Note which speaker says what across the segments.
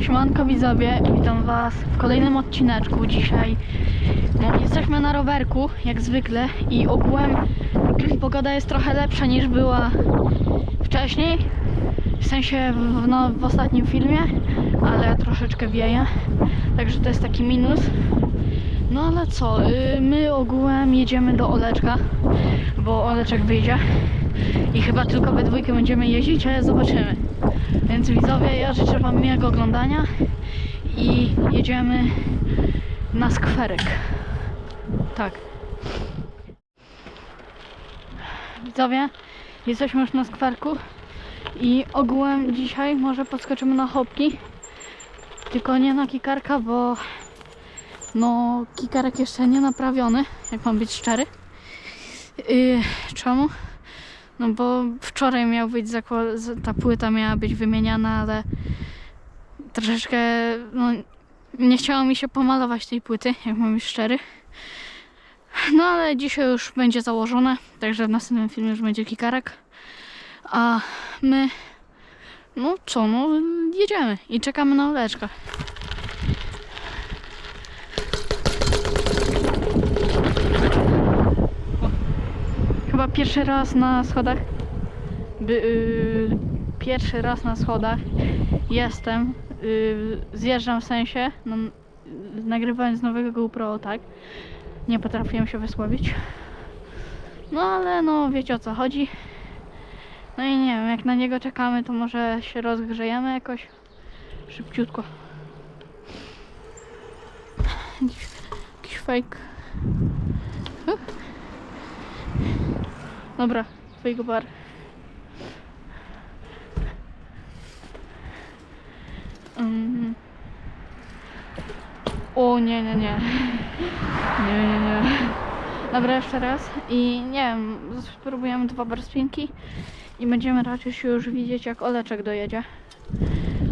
Speaker 1: Siemanko widzowie, witam was w kolejnym odcineczku dzisiaj. No, jesteśmy na rowerku, jak zwykle i ogółem pogoda jest trochę lepsza niż była wcześniej. W sensie w, no, w ostatnim filmie, ale troszeczkę wieje, także to jest taki minus. No ale co, y, my ogółem jedziemy do Oleczka, bo Oleczek wyjdzie i chyba tylko we dwójkę będziemy jeździć, ale zobaczymy. Więc widzowie, ja życzę wam miłego oglądania i jedziemy na skwerek. Tak. Widzowie, jesteśmy już na skwerku i ogółem dzisiaj może podskoczymy na chopki. Tylko nie na kikarka, bo no kikarek jeszcze nie naprawiony, jak mam być szczery. Yy, czemu? No bo wczoraj miał być ta płyta miała być wymieniana, ale troszeczkę no, nie chciało mi się pomalować tej płyty, jak mam być szczery. No ale dzisiaj już będzie założone, także w następnym filmie już będzie kikarek. A my no co, no jedziemy i czekamy na Oleczka. Pierwszy raz na schodach. By, yy, pierwszy raz na schodach jestem. Yy, zjeżdżam w sensie. No, nagrywając nowego GoPro, tak. Nie potrafiłem się wysłowić. No ale no wiecie o co chodzi. No i nie wiem, jak na niego czekamy, to może się rozgrzejemy jakoś szybciutko. Jakiś, fake. Dobra, fake bar. O nie, nie, nie. Nie, nie, nie. Dobra, jeszcze raz. I nie wiem, spróbujemy dwa bar spinki i będziemy raczej się już widzieć jak Oleczek dojedzie.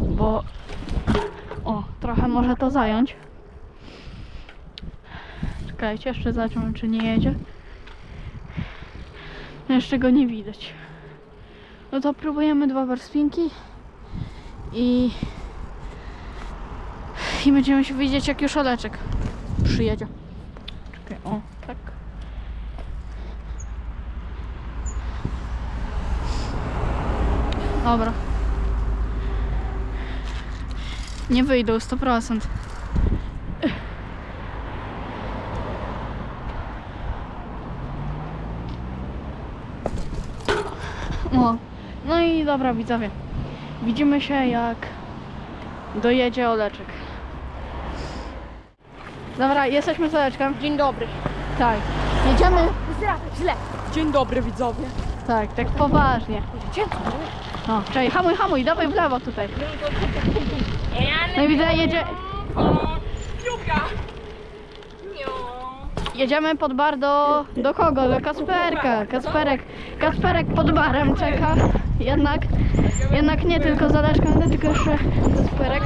Speaker 1: Bo o, trochę może to zająć. Czekajcie, jeszcze zobaczymy czy nie jedzie. No Jeszcze go nie widać. No to próbujemy dwa bar spinki i i będziemy się widzieć jak już Oleczek przyjedzie. Czekaj, o, tak. Dobra. Nie wyjdą 100%. O. No i dobra widzowie. Widzimy się jak dojedzie Oleczek. Dobra, jesteśmy z Oleczkiem.
Speaker 2: Dzień dobry.
Speaker 1: Tak. Jedziemy.
Speaker 2: Źle. Dzień dobry widzowie.
Speaker 1: Tak, tak poważnie.
Speaker 2: Dzień dobry.
Speaker 1: No, czekaj, hamuj, hamuj, dawaj w lewo tutaj. No i widzę, jedzie, jedziemy pod bar do, do kogo? Do Kasperka. Kasperek, Kasperek pod barem czeka. Jednak, jednak nie tylko za Leszką, ale tylko jeszcze Kasperek.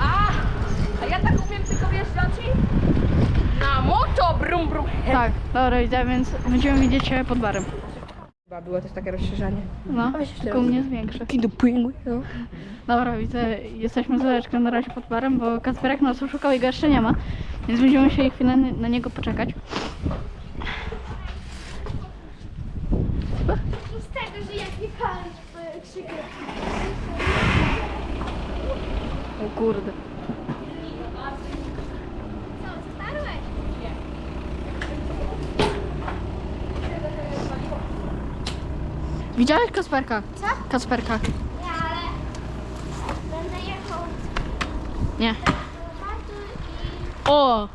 Speaker 2: A, a ja tak umiem tylko wjeżdżać na moto brum brum.
Speaker 1: Tak, dobra, widzę, więc będziemy widzieć się pod barem.
Speaker 2: Chyba było też takie rozszerzenie.
Speaker 1: No, tylko u mnie zwiększy.
Speaker 2: Kidu pingły. No.
Speaker 1: Dobra, widzę, jesteśmy z Leszką na razie pod barem, bo Kasperek nas szukał i go jeszcze nie ma. Więc będziemy musieli chwilę na- niego poczekać.
Speaker 3: Z tego, że jak krzyknę.
Speaker 1: O kurde. Widziałeś Kasperka?
Speaker 3: Co?
Speaker 1: Kasperka.
Speaker 3: Nie, ale będę jechał
Speaker 1: Nie.
Speaker 3: do.
Speaker 1: O!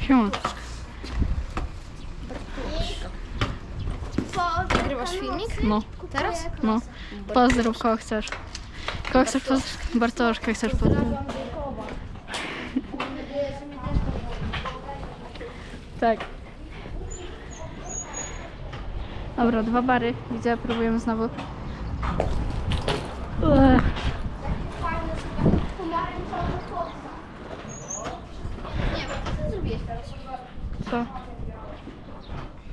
Speaker 1: Siema.
Speaker 3: Po... Nagrywasz filmik?
Speaker 1: No,
Speaker 3: Teraz?
Speaker 1: no. Pozdrów kogo chcesz. Kogo chcesz pozdrowić? Bartoszka chcesz pozdrowić. Tak. Dobra, dwa bary. Widzę, próbujemy znowu. Ech,
Speaker 3: Fajny, super. Pomarańczowy chłopca. Nie, bo co ty zrobiłeś teraz?
Speaker 1: co?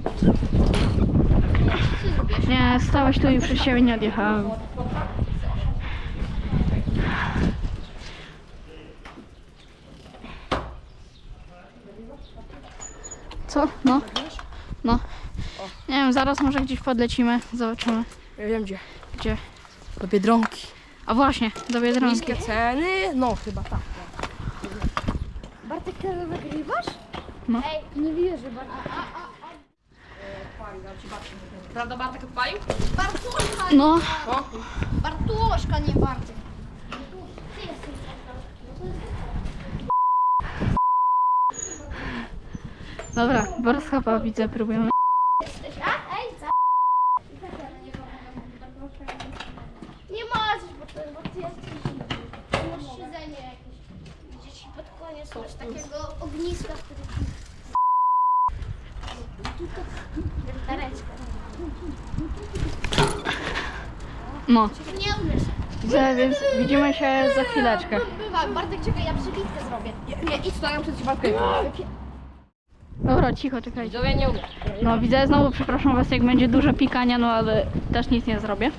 Speaker 3: Co ty zrobiłeś?
Speaker 1: Nie, stałeś tu i przez siebie nie odjechałem. Co? No. No. Nie wiem, zaraz może gdzieś podlecimy, zobaczymy.
Speaker 2: Ja wiem gdzie.
Speaker 1: Gdzie?
Speaker 2: Do Biedronki.
Speaker 1: A właśnie, do Biedronki.
Speaker 2: Niskie ceny? No chyba tak.
Speaker 3: Bartek, ty wygrywasz?
Speaker 1: No.
Speaker 3: Ej, nie wierzę, Bartek.
Speaker 2: Prawda Bartek odpalił?
Speaker 3: Bartuszka,
Speaker 1: No,
Speaker 2: No.
Speaker 3: Bartuszka, nie Bartek. Ty jesteś
Speaker 1: dobra, Borskapa widzę, próbujemy.
Speaker 3: Jesteś, a? Ej, co? Nie możesz, bo, to, bo ty jesteś Ty masz siedzenie jakieś. Gdzieś ci pod koniec masz takiego ogniska, który ci... Wiertareczka.
Speaker 1: No,
Speaker 3: Nie umiesz.
Speaker 1: więc widzimy się za chwileczkę.
Speaker 3: Bywa, Bartek, czekaj, ja przybitkę zrobię.
Speaker 2: Nie, nie idź to, ja muszę ci Bartek.
Speaker 1: Dobra, cicho, czekajcie.
Speaker 2: Widzowie nie umiem.
Speaker 1: No widzę, znowu przepraszam was, jak będzie dużo pikania, no ale też nic nie zrobię.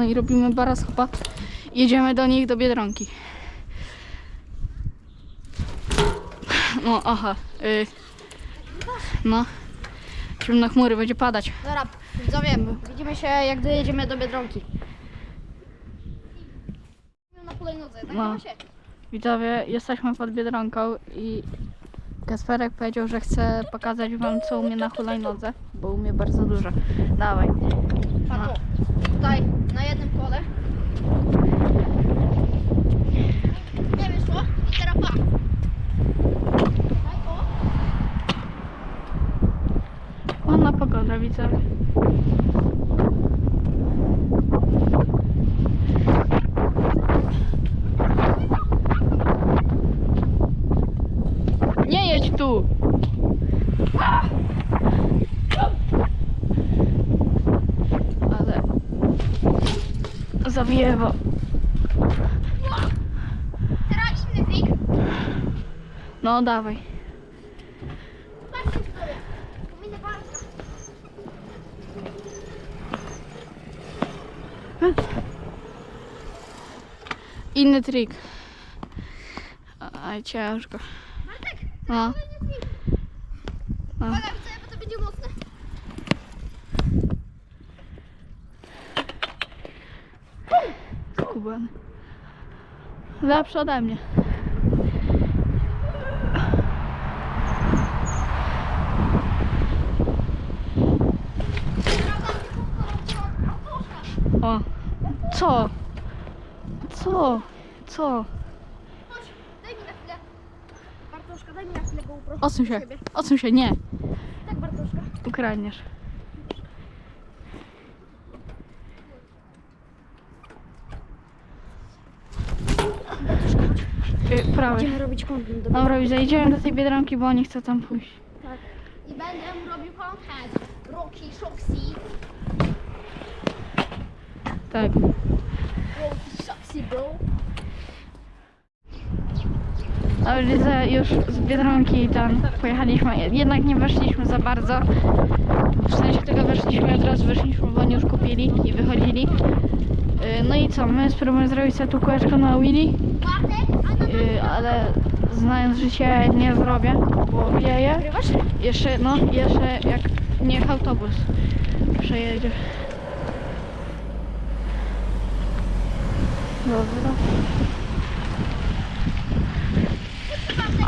Speaker 1: No i robimy baraschopa. Jedziemy do nich do Biedronki. No, aha. Y, no. Ciemne chmury, będzie padać.
Speaker 3: Dobra, widzowie, widzimy się jak dojedziemy do Biedronki. Na hulajnodze, tak
Speaker 1: No.
Speaker 3: się.
Speaker 1: Widzowie, jesteśmy pod Biedronką i Kasperek powiedział, że chce pokazać wam co umie na hulajnodze, bo umie bardzo dużo. Dawaj.
Speaker 3: Patrz, tutaj na jednym kole. Nie wyszło i teraz pa.
Speaker 1: Ładna pogoda, widzowie. Nie jedź tu! Ale zawiewa.
Speaker 3: Teraz inny trik.
Speaker 1: No dawaj. Inny trik. Aj, ciężko.
Speaker 3: Bartek,
Speaker 1: No. No.
Speaker 3: Uwaga, widzowie, bo to będzie mocne.
Speaker 1: Skubany. Lepszy ode mnie. O. Co? Co? Co?
Speaker 3: Chodź, daj mi na chwilę. Bartoszka, daj mi na chwilę GoPro.
Speaker 1: Odsuń się. Odsuń się, nie.
Speaker 3: Tak, Bartoszka.
Speaker 1: Ukradniesz. Y, Prawy.
Speaker 3: robić content. do-
Speaker 1: Dobra, widzę, idziemy do tej Biedronki, bo oni chcą tam pójść.
Speaker 3: I będę robił content. Rocky, Shoxy.
Speaker 1: Tak.
Speaker 3: Rocky, Shoxy, bro.
Speaker 1: Ale widzę już z Biedronki tam pojechaliśmy, jednak nie weszliśmy za bardzo. W sensie tylko weszliśmy od razu wyszliśmy, bo oni już kupili i wychodzili. Y, No i co, my spróbujemy zrobić sobie tu kółeczko na Willy,
Speaker 3: Bartek,
Speaker 1: y, ale znając życie nie zrobię, bo wieje. Jeszcze, no, jeszcze jak niech autobus przejedzie. Dobra.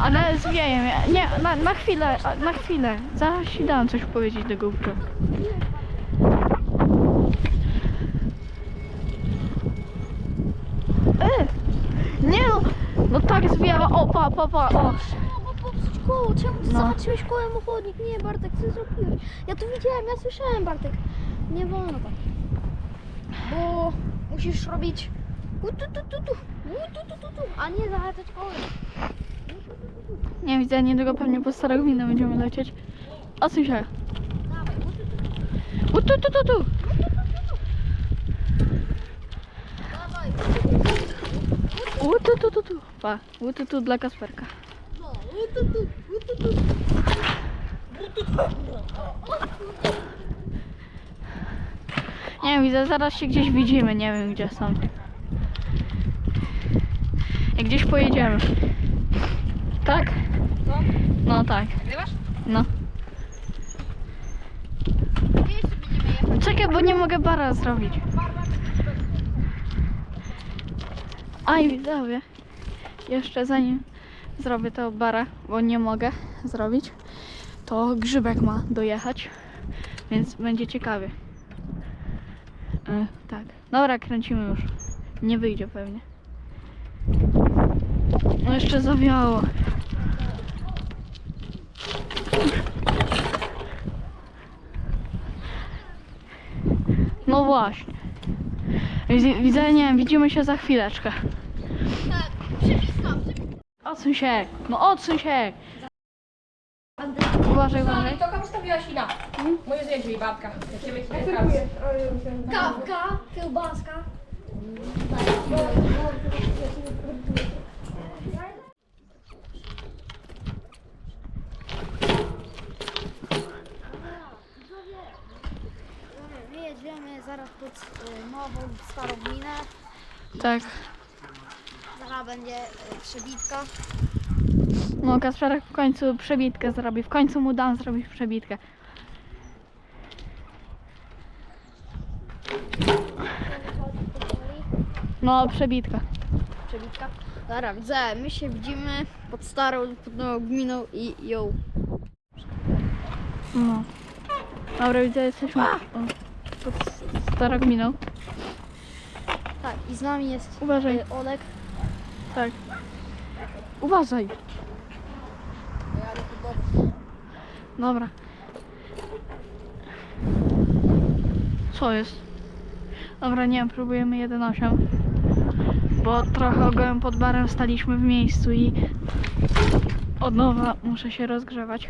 Speaker 1: Ale zwieje mnie. Nie, na, na chwilę, na chwilę. Ci dam coś powiedzieć do GoPro. No tak, jest wyjawa. O, pa, pa. O.
Speaker 3: Trzeba popsuć koło, czemu ty
Speaker 1: No.
Speaker 3: zahaczyłeś kołem chodnik? Nie, Bartek, co zrobiłeś? Ja to widziałem, ja słyszałem, Bartek. Nie wolno tak. Bo musisz robić u tu tu tu tu, u tu tu tu tu, a nie zahaczać kołem.
Speaker 1: Nie widzę, niedługo pewnie po starą gminę będziemy lecieć. O, słyszę.
Speaker 3: Dawaj, u tu tu tu,
Speaker 1: U, tu, dawaj. u tu tu. Pa, u, tu, tu dla Kasperka.
Speaker 3: No, tu, tu, u, tu, tu.
Speaker 1: Nie wiem, widzę, zaraz się gdzieś widzimy, nie wiem gdzie są. Jak gdzieś pojedziemy. Tak?
Speaker 2: Co?
Speaker 1: No tak,
Speaker 2: Nagrywasz?
Speaker 1: no. Czekaj, bo nie mogę bara zrobić. A i widzowie, jeszcze zanim zrobię to bara, bo nie mogę zrobić, to grzybek ma dojechać, więc będzie ciekawie. E, tak, dobra, kręcimy już. Nie wyjdzie pewnie. No jeszcze zawiało. No właśnie. Widz- Widzę, nie wiem, widzimy się za chwileczkę.
Speaker 3: Tak.
Speaker 1: Odsuń się! No odsuń się! Uważaj, uważaj.
Speaker 2: To komu stawiła Sina? Moje zdjęcie jej babka. Jak się wyśmieje
Speaker 3: Kawka, kiełbaska. My jedziemy zaraz pod y, nową, starą minę.
Speaker 1: Tak.
Speaker 3: Zaraz będzie y, przebitka.
Speaker 1: No Kasperek w końcu przebitkę zrobi. W końcu mu dam zrobić przebitkę. No, przebitka.
Speaker 3: Przebitka. Dobra, widzę, my się widzimy pod starą, pod nową gminą i ją.
Speaker 1: No. Dobra, widzę, jesteśmy starą gminą.
Speaker 3: Tak, i z nami jest
Speaker 1: Uważaj.
Speaker 3: y, Olek.
Speaker 1: Tak. Uważaj. Dobra. Co jest? Dobra, nie próbujemy 1.8. Bo trochę ogołem pod barem staliśmy w miejscu i od nowa muszę się rozgrzewać.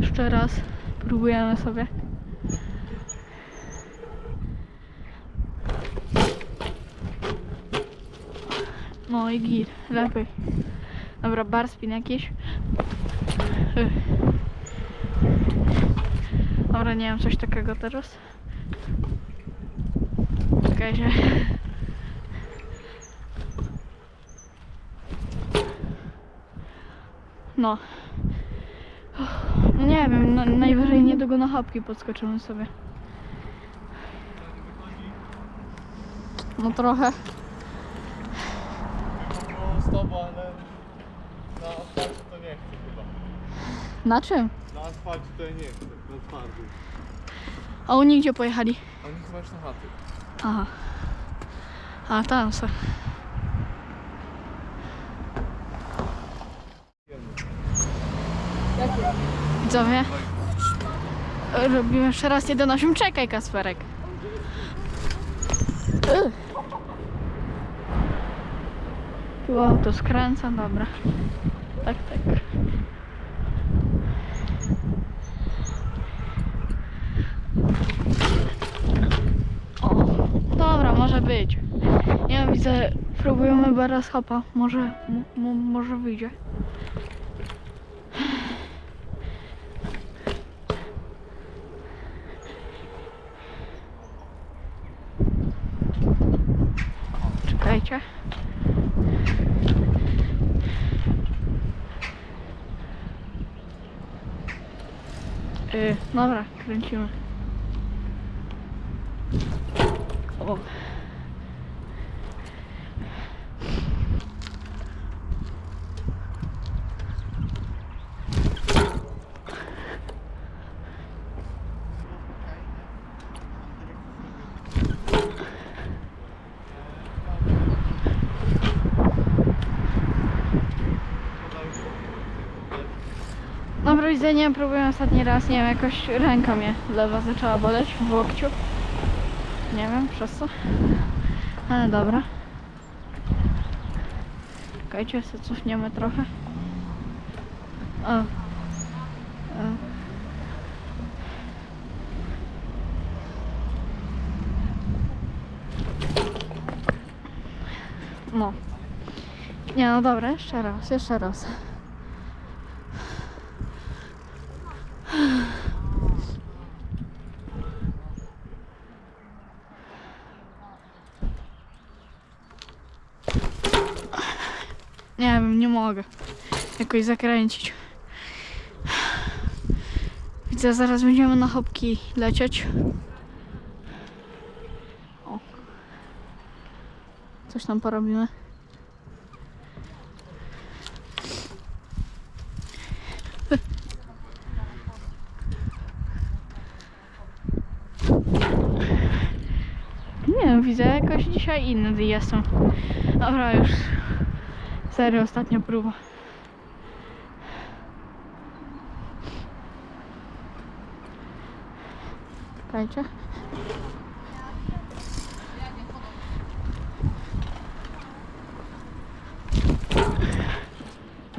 Speaker 1: Jeszcze raz próbujemy sobie. No i git, lepiej. Dobra, bar spin jakiś. Dobra, nie wiem, coś takiego teraz. Czekajcie. No. No Nie wiem, no, najwyżej niedługo na chopki podskoczymy sobie. No trochę.
Speaker 4: Z tobą, ale na asfalcie to nie chcę chyba.
Speaker 1: Na czym?
Speaker 4: Na asfalcie to ja nie chcę, na twardym.
Speaker 1: A oni gdzie pojechali?
Speaker 4: Oni chyba już na chaty.
Speaker 1: Aha. A tam se. Widzowie. Robimy jeszcze raz 1.8. Czekaj, Kasperek. Tu auto skręca, dobra. Tak, tak. O, dobra, może być. Ja widzę, próbujemy teraz hopa. Może, może wyjdzie. Czekajcie. Yy, dobra, kręcimy. O. Wiem, próbuję ostatni raz, nie wiem, jakoś ręka mnie lewa zaczęła boleć w łokciu. Nie wiem, przez co. Ale dobra. Czekajcie, się cofniemy trochę. O. O. No. Nie no dobra, jeszcze raz, jeszcze raz. Nie wiem, nie jakoś zakręcić. Widzę, zaraz będziemy na chopki lecieć. O. Coś tam porobimy. Nie wiem, widzę jakoś dzisiaj inny jestem. Dobra, już. Serio, ostatnia próba. Czekajcie.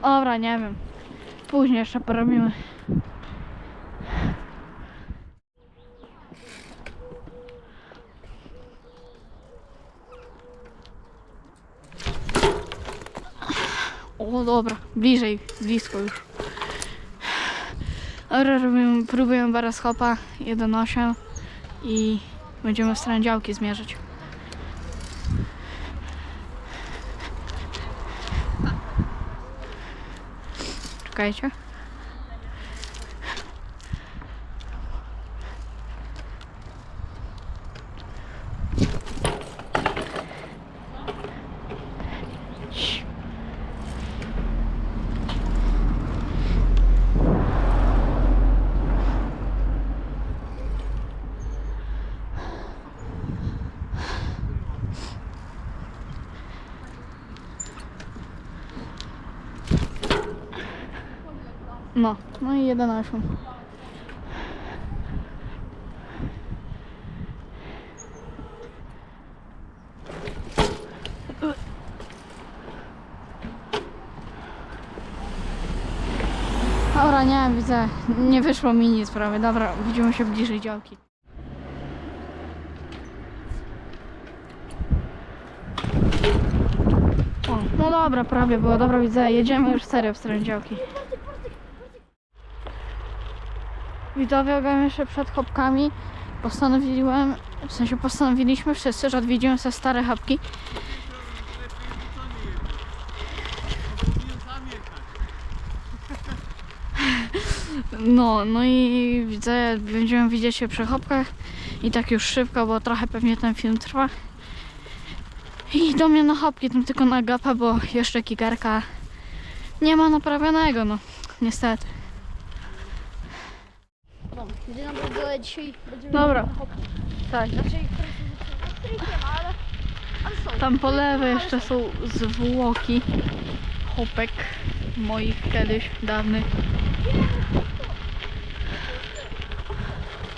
Speaker 1: Dobra, nie wiem. Później jeszcze porobimy. O dobra, bliżej, blisko już. Dobra, robimy, próbujemy baraschopa 1.8 i będziemy w stronę działki zmierzyć. Czekajcie. No, no i 1.8. Dobra, nie widzę. Nie wyszło mi nic prawie. Dobra, widzimy się bliżej działki. O, no dobra, prawie było. Dobra, widzę. Jedziemy już serio w stronę działki. Widzowie, ogólnie jeszcze przed chopkami postanowiłem, w sensie postanowiliśmy wszyscy, że odwiedzimy sobie stare chopki. No, no i widzę, będziemy widzieć się przy chopkach i tak już szybko, bo trochę pewnie ten film trwa. I do mnie na chopki, tym tylko na gapa, bo jeszcze kigarka nie ma naprawionego, no, niestety.
Speaker 3: No, nam dzisiaj będziemy
Speaker 1: Dobra.
Speaker 3: na.
Speaker 1: Tak.
Speaker 3: Znaczy, ale... ale są.
Speaker 1: Tam po lewej jeszcze są zwłoki chopek moich kiedyś dawnych.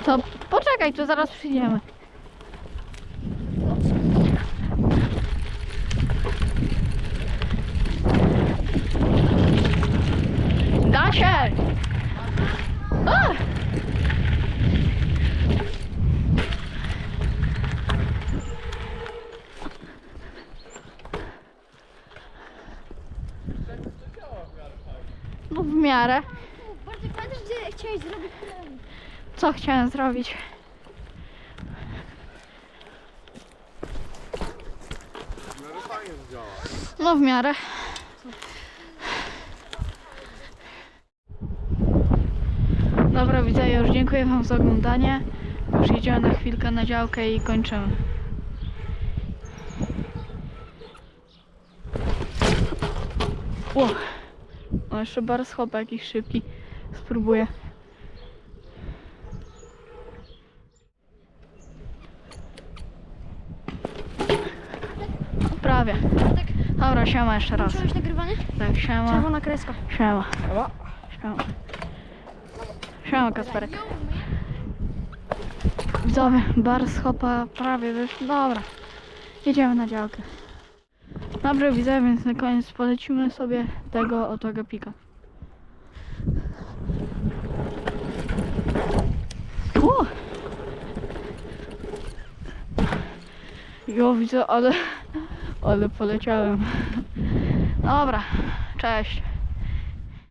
Speaker 1: To poczekaj, tu zaraz przyjdziemy. Da się! A! No w miarę.
Speaker 3: Bartek, pamiętasz, gdzie chciałeś zrobić?
Speaker 1: Co chciałem zrobić?
Speaker 4: No.
Speaker 1: No w miarę. Dobra, widzę już. Dziękuję Wam za oglądanie. Już jedziemy na chwilkę na działkę i kończymy. O, o jeszcze bar schop jakiś szybki. Spróbuję. Prawie.
Speaker 3: Bartek,
Speaker 1: Dobra, siema jeszcze raz.
Speaker 3: włączyłeś nagrywanie?
Speaker 1: Tak, siema.
Speaker 3: Czerwona kreska.
Speaker 1: Siema. Siema. Siema Kasperek. Widzowie, bar z hopa prawie wyszł. Dobra, jedziemy na działkę. Dobra, widzę, więc na koniec polecimy sobie tego oto gapika. O! Jo, widzę, ale Ale poleciałem. Dobra, cześć.